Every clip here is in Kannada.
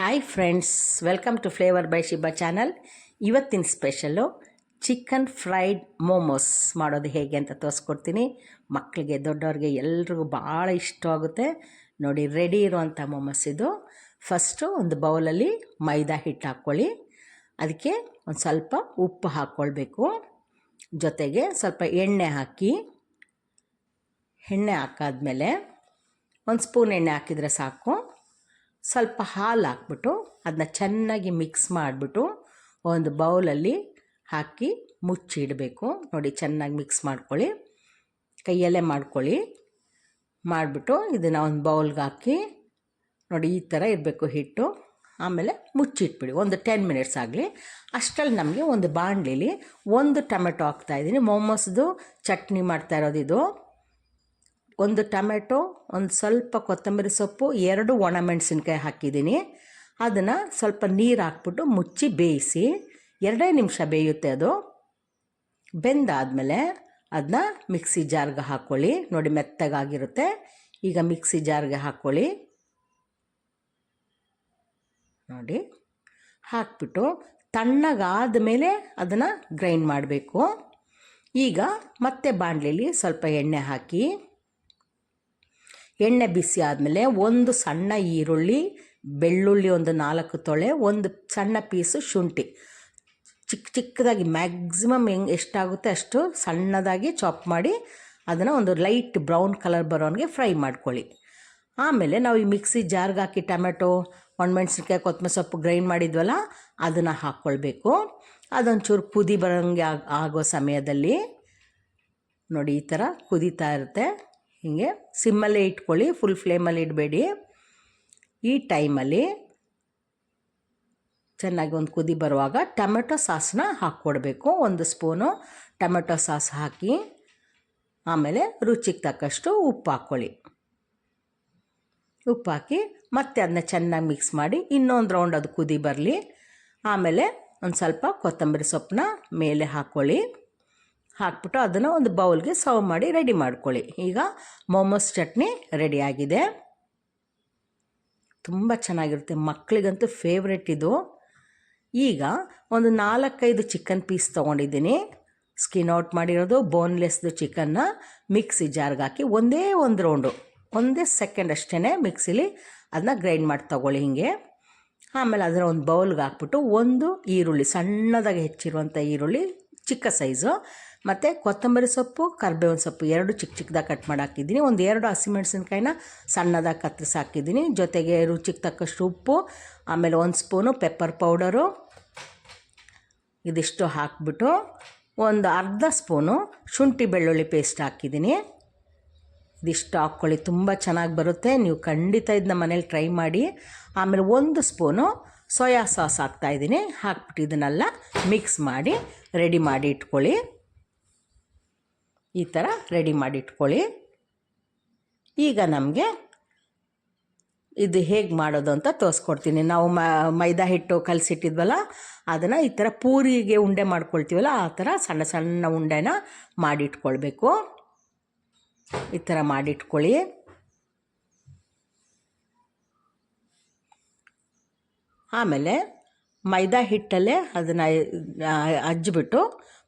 Hi friends welcome to flavour by Shiba channel ಇವತ್ತಿನ ಸ್ಪೆಷಲು ಚಿಕನ್ ಫ್ರೈಡ್ ಮೋಮೋಸ್ ಮಾಡೋದು ಹೇಗೆ ಅಂತ ತೋರಿಸ್ಕೊಡ್ತೀನಿ. ಮಕ್ಕಳಿಗೆ ದೊಡ್ಡವ್ರಿಗೆ ಎಲ್ರಿಗೂ ಭಾಳ ಇಷ್ಟವಾಗುತ್ತೆ ನೋಡಿ ರೆಡಿ ಇರುವಂಥ ಮೋಮೋಸ್ ಇದು. ಫಸ್ಟು ಒಂದು ಬೌಲಲ್ಲಿ ಮೈದಾ ಹಿಟ್ಟು ಹಾಕ್ಕೊಳ್ಳಿ. ಅದಕ್ಕೆ ಒಂದು ಸ್ವಲ್ಪ ಉಪ್ಪು ಹಾಕ್ಕೊಳ್ಬೇಕು. ಜೊತೆಗೆ ಸ್ವಲ್ಪ ಎಣ್ಣೆ ಹಾಕಿ, ಎಣ್ಣೆ ಹಾಕಾದ್ಮೇಲೆ ಒಂದು ಸ್ಪೂನ್ ಎಣ್ಣೆ ಹಾಕಿದರೆ ಸಾಕು. ಸ್ವಲ್ಪ ಹಾಲು ಹಾಕ್ಬಿಟ್ಟು ಅದನ್ನ ಚೆನ್ನಾಗಿ ಮಿಕ್ಸ್ ಮಾಡಿಬಿಟ್ಟು ಒಂದು ಬೌಲಲ್ಲಿ ಹಾಕಿ ಮುಚ್ಚಿಡಬೇಕು. ನೋಡಿ ಚೆನ್ನಾಗಿ ಮಿಕ್ಸ್ ಮಾಡ್ಕೊಳ್ಳಿ. ಕೈಯಲ್ಲೇ ಮಾಡ್ಕೊಳ್ಳಿ. ಮಾಡಿಬಿಟ್ಟು ಇದನ್ನು ಒಂದು ಬೌಲ್ಗೆ ಹಾಕಿ ನೋಡಿ ಈ ಥರ ಇರಬೇಕು ಹಿಟ್ಟು. ಆಮೇಲೆ ಮುಚ್ಚಿಟ್ಬಿಡಿ. ಒಂದು ಟೆನ್ ಮಿನಿಟ್ಸ್ ಆಗಲಿ. ಅಷ್ಟರಲ್ಲಿ ನಮಗೆ ಒಂದು ಬಾಣಲಿಲಿ ಒಂದು ಟೊಮೆಟೊ ಹಾಕ್ತಾಯಿದ್ದೀನಿ ಮೋಮೋಸ್ದು ಚಟ್ನಿ ಮಾಡ್ತಾ ಇರೋದು ಇದು. ಒಂದು ಟೊಮೆಟೊ, ಒಂದು ಸ್ವಲ್ಪ ಕೊತ್ತಂಬರಿ ಸೊಪ್ಪು, ಎರಡು ಒಣಮೆಣಸಿನ್ಕಾಯಿ ಹಾಕಿದ್ದೀನಿ. ಅದನ್ನು ಸ್ವಲ್ಪ ನೀರು ಹಾಕ್ಬಿಟ್ಟು ಮುಚ್ಚಿ ಬೇಯಿಸಿ ಎರಡೇ ನಿಮಿಷ ಬೇಯುತ್ತೆ ಅದು. ಬೆಂದಾದಮೇಲೆ ಅದನ್ನ ಮಿಕ್ಸಿ ಜಾರ್ಗೆ ಹಾಕ್ಕೊಳ್ಳಿ ನೋಡಿ ಮೆತ್ತಗಾಗಿರುತ್ತೆ. ಈಗ ಮಿಕ್ಸಿ ಜಾರ್ಗೆ ಹಾಕ್ಕೊಳ್ಳಿ ನೋಡಿ, ಹಾಕ್ಬಿಟ್ಟು ತಣ್ಣಗಾದ ಮೇಲೆ ಅದನ್ನು ಗ್ರೈಂಡ್ ಮಾಡಬೇಕು. ಈಗ ಮತ್ತೆ ಬಾಣಲೆಯಲ್ಲಿ ಸ್ವಲ್ಪ ಎಣ್ಣೆ ಹಾಕಿ ಎಣ್ಣೆ ಬಿಸಿ ಆದಮೇಲೆ ಒಂದು ಸಣ್ಣ ಈರುಳ್ಳಿ, ಬೆಳ್ಳುಳ್ಳಿ ಒಂದು ನಾಲ್ಕು ತೊಳೆ, ಒಂದು ಸಣ್ಣ ಪೀಸು ಶುಂಠಿ. ಚಿಕ್ಕ ಚಿಕ್ಕದಾಗಿ ಮ್ಯಾಕ್ಸಿಮಮ್ ಹೆಂಗ್ ಎಷ್ಟಾಗುತ್ತೆ ಅಷ್ಟು ಸಣ್ಣದಾಗಿ ಚಾಪ್ ಮಾಡಿ ಅದನ್ನು ಒಂದು ಲೈಟ್ ಬ್ರೌನ್ ಕಲರ್ ಬರೋನಿಗೆ ಫ್ರೈ ಮಾಡ್ಕೊಳ್ಳಿ. ಆಮೇಲೆ ನಾವು ಈ ಮಿಕ್ಸಿ ಜಾರ್ಗೆ ಹಾಕಿ ಟೊಮೆಟೊ, ಒಣಮೆಣ್ಸಿನ್ಕಾಯಿ ಕೊತ್ತಂಬರಿ ಸೊಪ್ಪು ಗ್ರೈಂಡ್ ಮಾಡಿದ್ವಲ್ಲ, ಅದನ್ನು ಹಾಕ್ಕೊಳ್ಬೇಕು ಅದೊಂಚೂರು ಕುದಿ ಬರೋಂಗೆ ಆಗೋ ಸಮಯದಲ್ಲಿ ನೋಡಿ ಈ ಥರ ಕುದೀತಾ ಇರುತ್ತೆ. ಹೀಗೆ ಸಿಮ್ಮಲ್ಲೇ ಇಟ್ಕೊಳ್ಳಿ ಫುಲ್ ಫ್ಲೇಮಲ್ಲಿ ಇಡಬೇಡಿ. ಈ ಟೈಮಲ್ಲಿ ಚೆನ್ನಾಗಿ ಒಂದು ಕುದಿ ಬರುವಾಗ ಟೊಮೆಟೊ ಸಾಸನ್ನ ಹಾಕ್ಕೊಡ್ಬೇಕು. ಒಂದು ಸ್ಪೂನು ಟೊಮೆಟೊ ಸಾಸ್ ಹಾಕಿ, ಆಮೇಲೆ ರುಚಿಗೆ ತಕ್ಕಷ್ಟು ಉಪ್ಪು ಹಾಕ್ಕೊಳ್ಳಿ. ಉಪ್ಪು ಹಾಕಿ ಮತ್ತೆ ಅದನ್ನ ಚೆನ್ನಾಗಿ ಮಿಕ್ಸ್ ಮಾಡಿ ಇನ್ನೊಂದು ರೌಂಡ್ ಅದು ಕುದಿ ಬರಲಿ. ಆಮೇಲೆ ಒಂದು ಸ್ವಲ್ಪ ಕೊತ್ತಂಬರಿ ಸೊಪ್ಪನ್ನ ಮೇಲೆ ಹಾಕ್ಕೊಳ್ಳಿ. ಹಾಕ್ಬಿಟ್ಟು ಅದನ್ನು ಒಂದು ಬೌಲ್ಗೆ ಸರ್ವ್ ಮಾಡಿ ರೆಡಿ ಮಾಡ್ಕೊಳ್ಳಿ. ಈಗ ಮೊಮೋಸ್ ಚಟ್ನಿ ರೆಡಿಯಾಗಿದೆ ತುಂಬ ಚೆನ್ನಾಗಿರುತ್ತೆ. ಮಕ್ಕಳಿಗಂತೂ ಫೇವ್ರೆಟ್ ಇದು. ಈಗ ಒಂದು ನಾಲ್ಕೈದು ಚಿಕನ್ ಪೀಸ್ ತೊಗೊಂಡಿದ್ದೀನಿ. ಸ್ಕಿನ್ ಔಟ್ ಮಾಡಿರೋದು ಬೋನ್ಲೆಸ್ದು ಚಿಕನ್ನ ಮಿಕ್ಸಿ ಜಾರ್ಗೆ ಹಾಕಿ ಒಂದೇ ಒಂದು ರೌಂಡು ಒಂದೇ ಸೆಕೆಂಡ್ ಅಷ್ಟೇ ಮಿಕ್ಸಿಲಿ ಅದನ್ನ ಗ್ರೈಂಡ್ ಮಾಡಿ ತೊಗೊಳ್ಳಿ ಹಿಂಗೆ. ಆಮೇಲೆ ಅದನ್ನು ಒಂದು ಬೌಲ್ಗೆ ಹಾಕ್ಬಿಟ್ಟು ಒಂದು ಈರುಳ್ಳಿ, ಸಣ್ಣದಾಗಿ ಹೆಚ್ಚಿರುವಂಥ ಈರುಳ್ಳಿ ಚಿಕ್ಕ ಸೈಜು. ಮತ್ತು ಕೊತ್ತಂಬರಿ ಸೊಪ್ಪು, ಕರ್ಬೇವಿನ ಸೊಪ್ಪು ಎರಡು ಚಿಕ್ಕ ಚಿಕ್ಕದಾಗಿ ಕಟ್ ಮಾಡಿ ಹಾಕಿದ್ದೀನಿ. ಒಂದು ಎರಡು ಹಸಿಮೆಣಸಿನ್ಕಾಯಿನ ಸಣ್ಣದಾಗಿ ಕತ್ತರಿಸಿ ಹಾಕಿದ್ದೀನಿ. ಜೊತೆಗೆ ರುಚಿಗೆ ತಕ್ಕಷ್ಟು ಉಪ್ಪು, ಆಮೇಲೆ ಒಂದು ಸ್ಪೂನು ಪೆಪ್ಪರ್ ಪೌಡರು. ಇದಿಷ್ಟು ಹಾಕ್ಬಿಟ್ಟು ಒಂದು ಅರ್ಧ ಸ್ಪೂನು ಶುಂಠಿ ಬೆಳ್ಳುಳ್ಳಿ ಪೇಸ್ಟ್ ಹಾಕಿದ್ದೀನಿ. ಇದಿಷ್ಟು ಹಾಕ್ಕೊಳ್ಳಿ, ತುಂಬ ಚೆನ್ನಾಗಿ ಬರುತ್ತೆ. ನೀವು ಖಂಡಿತ ಇದನ್ನ ಮನೇಲಿ ಟ್ರೈ ಮಾಡಿ. ಆಮೇಲೆ ಒಂದು ಸ್ಪೂನು ಸೋಯಾ ಸಾಸ್ ಹಾಕ್ತಾಯಿದ್ದೀನಿ ಹಾಕ್ಬಿಟ್ಟು ಇದನ್ನೆಲ್ಲ ಮಿಕ್ಸ್ ಮಾಡಿ ರೆಡಿ ಮಾಡಿ ಇಟ್ಕೊಳ್ಳಿ. ಈ ಥರ ರೆಡಿ ಮಾಡಿ ಇಟ್ಕೊಳ್ಳಿ. ಈಗ ನಮಗೆ ಇದು ಹೇಗೆ ಮಾಡೋದು ಅಂತ ತೋರಿಸ್ಕೊಡ್ತೀನಿ. ನಾವು ಮೈದಾ ಹಿಟ್ಟು ಕಲಸಿಟ್ಟಿದ್ವಲ್ಲ, ಅದನ್ನು ಈ ಥರ ಪೂರಿಗೆ ಉಂಡೆ ಮಾಡ್ಕೊಳ್ತೀವಲ್ಲ, ಆ ಥರ ಸಣ್ಣ ಸಣ್ಣ ಉಂಡೆನ ಮಾಡಿಟ್ಕೊಳ್ಬೇಕು. ಈ ಥರ ಮಾಡಿಟ್ಕೊಳ್ಳಿ. ಆಮೇಲೆ ಮೈದಾ ಹಿಟ್ಟಲ್ಲೇ ಅದನ್ನು ಅಜ್ಜಿಬಿಟ್ಟು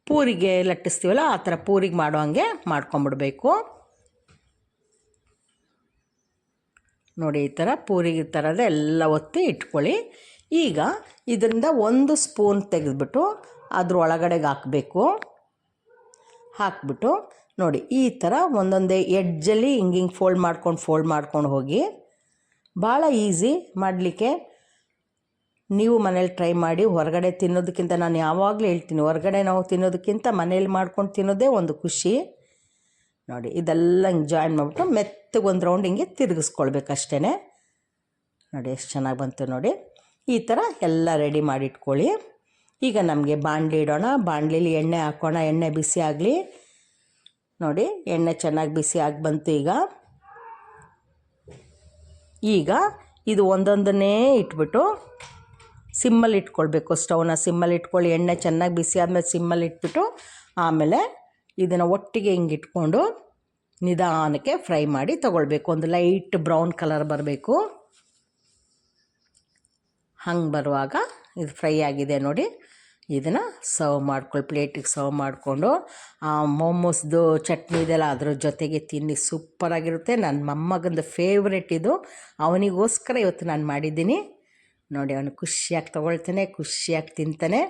ಪೂರಿಗೆ ಲಟ್ಟಿಸ್ತೀವಲ್ಲ, ಆ ಥರ ಪೂರಿಗೆ ಮಾಡೋ ಹಂಗೆ ಮಾಡ್ಕೊಂಬಿಡ್ಬೇಕು. ನೋಡಿ, ಈ ಥರ ಪೂರಿಗೆ ಥರದ ಎಲ್ಲ ಒತ್ತಿ ಇಟ್ಕೊಳ್ಳಿ. ಈಗ ಇದರಿಂದ ಒಂದು ಸ್ಪೂನ್ ತೆಗೆದುಬಿಟ್ಟು ಅದ್ರ ಒಳಗಡೆಗೆ ಹಾಕಬೇಕು. ಹಾಕ್ಬಿಟ್ಟು ನೋಡಿ, ಈ ಥರ ಒಂದೊಂದೇ ಎಡ್ಜಲ್ಲಿ ಹಿಂಗೆ ಹಿಂಗೆ ಫೋಲ್ಡ್ ಮಾಡ್ಕೊಂಡು ಫೋಲ್ಡ್ ಮಾಡ್ಕೊಂಡು ಹೋಗಿ ಭಾಳ ಈಸಿ ಮಾಡಲಿಕ್ಕೆ ನೀವು ಮನೇಲಿ ಟ್ರೈ ಮಾಡಿ ಹೊರಗಡೆ ತಿನ್ನೋದಕ್ಕಿಂತ ನಾನು ಯಾವಾಗಲೂ ಹೇಳ್ತೀನಿ, ಹೊರಗಡೆ ನಾವು ತಿನ್ನೋದಕ್ಕಿಂತ ಮನೇಲಿ ಮಾಡ್ಕೊಂಡು ತಿನ್ನೋದೇ ಒಂದು ಖುಷಿ. ನೋಡಿ, ಇದೆಲ್ಲ ಹಿಂಗೆ ಜಾಯಿನ್ ಮಾಡಿಬಿಟ್ಟು ಮೆತ್ತಗೆ ಒಂದು ರೌಂಡ್ ಹಿಂಗೆ ತಿರುಗಿಸ್ಕೊಳ್ಬೇಕು ಅಷ್ಟೇ ನೋಡಿ, ಎಷ್ಟು ಚೆನ್ನಾಗಿ ಬಂತು ನೋಡಿ. ಈ ಥರ ಎಲ್ಲ ರೆಡಿ ಮಾಡಿಟ್ಕೊಳ್ಳಿ. ಈಗ ನಮಗೆ ಬಾಣಲಿ ಇಡೋಣ. ಬಾಣಲಿಲಿ ಎಣ್ಣೆ ಹಾಕೋಣ. ಎಣ್ಣೆ ಬಿಸಿ ಆಗಲಿ. ನೋಡಿ, ಎಣ್ಣೆ ಚೆನ್ನಾಗಿ ಬಿಸಿ ಆಗಿ ಬಂತು ಈಗ. ಈಗ ಇದು ಒಂದೊಂದನ್ನೇ ಇಟ್ಬಿಟ್ಟು ಸಿಮ್ಮಲ್ಲಿ ಇಟ್ಕೊಳ್ಬೇಕು. ಸ್ಟವ್ನ ಸಿಮ್ಮಲ್ಲಿ ಇಟ್ಕೊಳ್ಳಿ, ಎಣ್ಣೆ ಚೆನ್ನಾಗಿ ಬಿಸಿ ಆದಮೇಲೆ ಸಿಮ್ಮಲ್ಲಿ ಇಟ್ಬಿಟ್ಟು ಆಮೇಲೆ ಇದನ್ನು ಒಟ್ಟಿಗೆ ಹಿಂಗೆ ಇಟ್ಕೊಂಡು ನಿಧಾನಕ್ಕೆ ಫ್ರೈ ಮಾಡಿ ತೊಗೊಳ್ಬೇಕು. ಒಂದು ಲೈಟ್ ಬ್ರೌನ್ ಕಲರ್ ಬರಬೇಕು. ಹಂಗೆ ಬರುವಾಗ ಇದು ಫ್ರೈ ಆಗಿದೆ ನೋಡಿ. ಇದನ್ನು ಸರ್ವ್ ಮಾಡ್ಕೊಳ್ಳಿ ಪ್ಲೇಟಿಗೆ ಸರ್ವ್ ಮಾಡಿಕೊಂಡು ಆ ಮೋಮೋಸ್ದು ಚಟ್ನಿ ಇದೆಲ್ಲ ಅದ್ರ ಜೊತೆಗೆ ತಿನ್ನಿ, ಸೂಪರಾಗಿರುತ್ತೆ. ನನ್ನ ಮೊಮ್ಮಗಂದು ಫೇವ್ರೆಟ್ ಇದು. ಅವನಿಗೋಸ್ಕರ ಇವತ್ತು ನಾನು ಮಾಡಿದ್ದೀನಿ. ನೋಡಿ ಅವನು ಖುಷಿಯಾಗಿ ತೊಗೊಳ್ತಾನೆ, ಖುಷಿಯಾಗಿ ತಿಂತಾನೆ.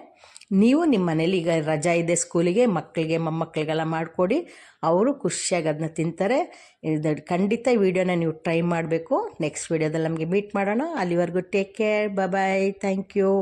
ನೀವು ನಿಮ್ಮ ಮನೇಲಿ ಈಗ ರಜಾ ಇದೆ ಸ್ಕೂಲಿಗೆ, ಮಕ್ಕಳಿಗೆ, ಮೊಮ್ಮಕ್ಕಳಿಗೆಲ್ಲ ಮಾಡಿಕೊಡಿ. ಅವರು ಖುಷಿಯಾಗಿ ಅದನ್ನ ತಿಂತಾರೆ. ಇದು ಖಂಡಿತ ವೀಡಿಯೋನ ನೀವು ಟ್ರೈ ಮಾಡಬೇಕು. ನೆಕ್ಸ್ಟ್ ವಿಡಿಯೋದಲ್ಲಿ ನಮಗೆ ಮೀಟ್ ಮಾಡೋಣ. ಅಲ್ಲಿವರೆಗೂ take care. Bye thank you